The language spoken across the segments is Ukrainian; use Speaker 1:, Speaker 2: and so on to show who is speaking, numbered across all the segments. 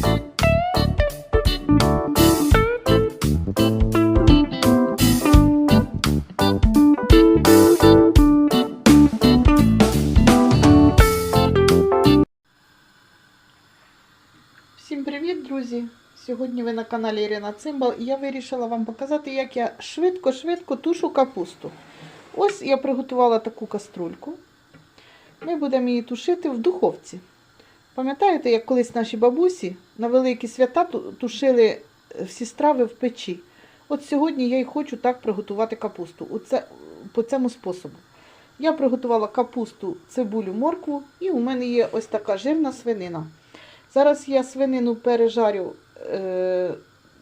Speaker 1: Всім привіт, друзі! Сьогодні ви на каналі Ірина Цимбал і я вирішила вам показати, як я швидко-швидко тушу капусту. Ось я приготувала таку каструльку. Ми будемо її тушити в духовці. Пам'ятаєте, як колись наші бабусі на великі свята тушили е, всі страви в печі? От сьогодні я і хочу так приготувати капусту. Оце, по цьому способу. Я приготувала капусту, цибулю, моркву, і у мене є ось така жирна свинина. Зараз я свинину пережарю е,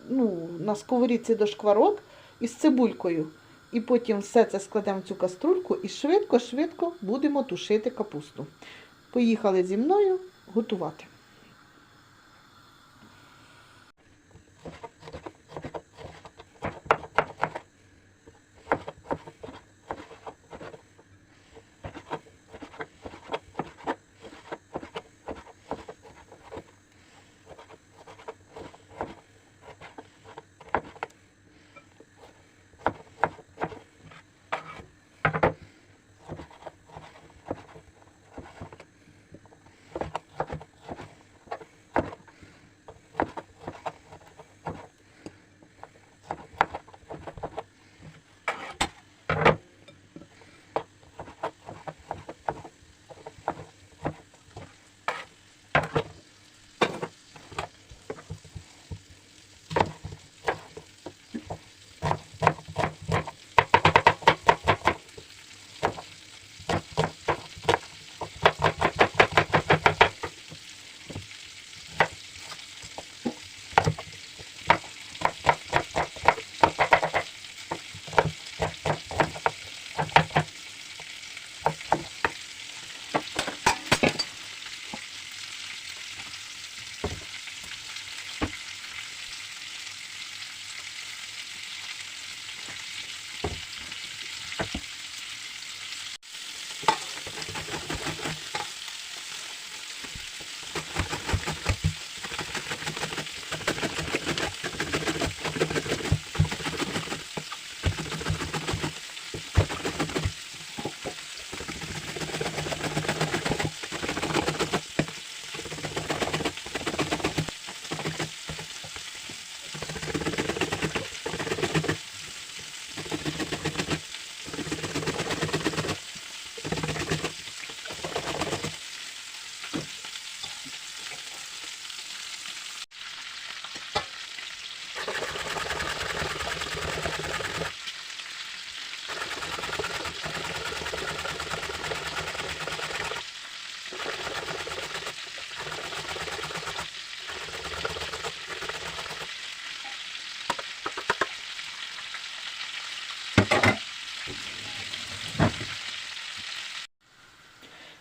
Speaker 1: ну, на сковорідці до шкварок із цибулькою. І потім все це складемо в цю каструльку і швидко-швидко будемо тушити капусту. Поїхали зі мною готувати.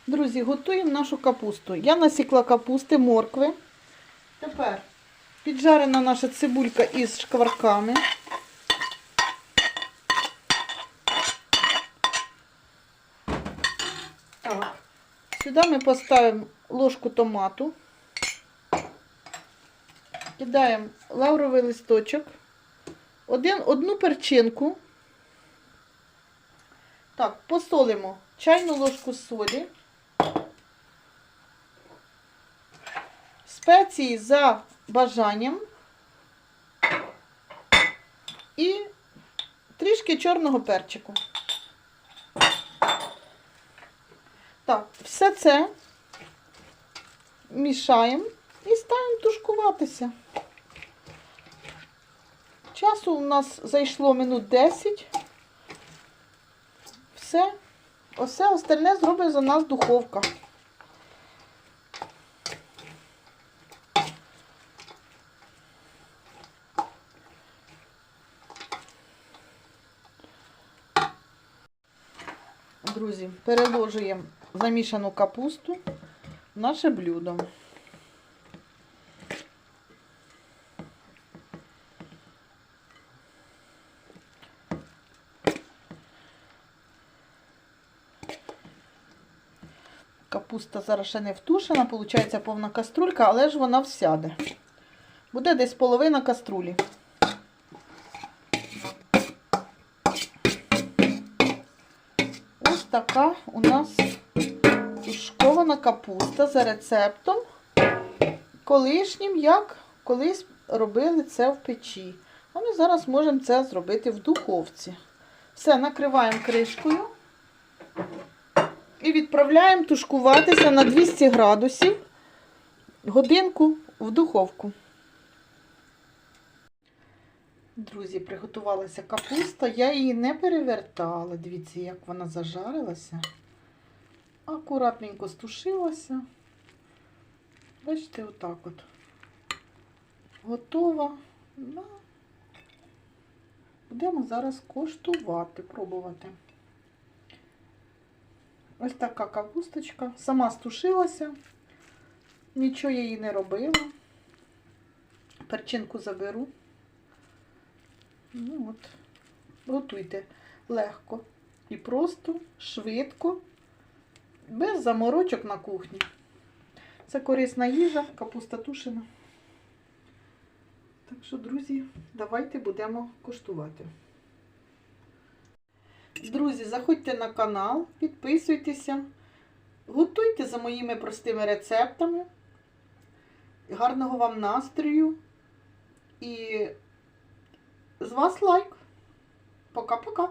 Speaker 1: Друзі, готуємо нашу капусту. Я насікла капусти, моркви. Тепер піджарена наша цибулька із шкварками. Так. Сюди ми поставимо ложку томату. Кидаємо лавровий листочок, один, одну перчинку. Так, посолимо чайну ложку солі. Спеції за бажанням. І трішки чорного перчику. Так, все це мішаємо і ставимо тушкуватися. Часу у нас зайшло минут 10. Все. Осе остальне зробить за нас духовка. Друзі, переложуємо замішану капусту в наше блюдо. Капуста зараз ще не втушена, виходить повна каструлька, але ж вона всяде. Буде десь половина каструлі. Така у нас тушкована капуста за рецептом колишнім, як колись робили це в печі. А ми зараз можемо це зробити в духовці. Все, накриваємо кришкою і відправляємо тушкуватися на 200 градусів годинку в духовку. Друзі, приготувалася капуста. Я її не перевертала. Дивіться, як вона зажарилася. Акуратненько стушилася. Бачите, отак от. Готова. Будемо зараз коштувати, пробувати. Ось така капусточка. Сама стушилася. Нічого я їй не робила. Перчинку заберу. Ну от, готуйте легко і просто, швидко, без заморочок на кухні. Це корисна їжа, капуста тушена. Так що, друзі, давайте будемо коштувати. Друзі, заходьте на канал, підписуйтеся, готуйте за моїми простими рецептами. Гарного вам настрою і з вас лайк. Пока-пока.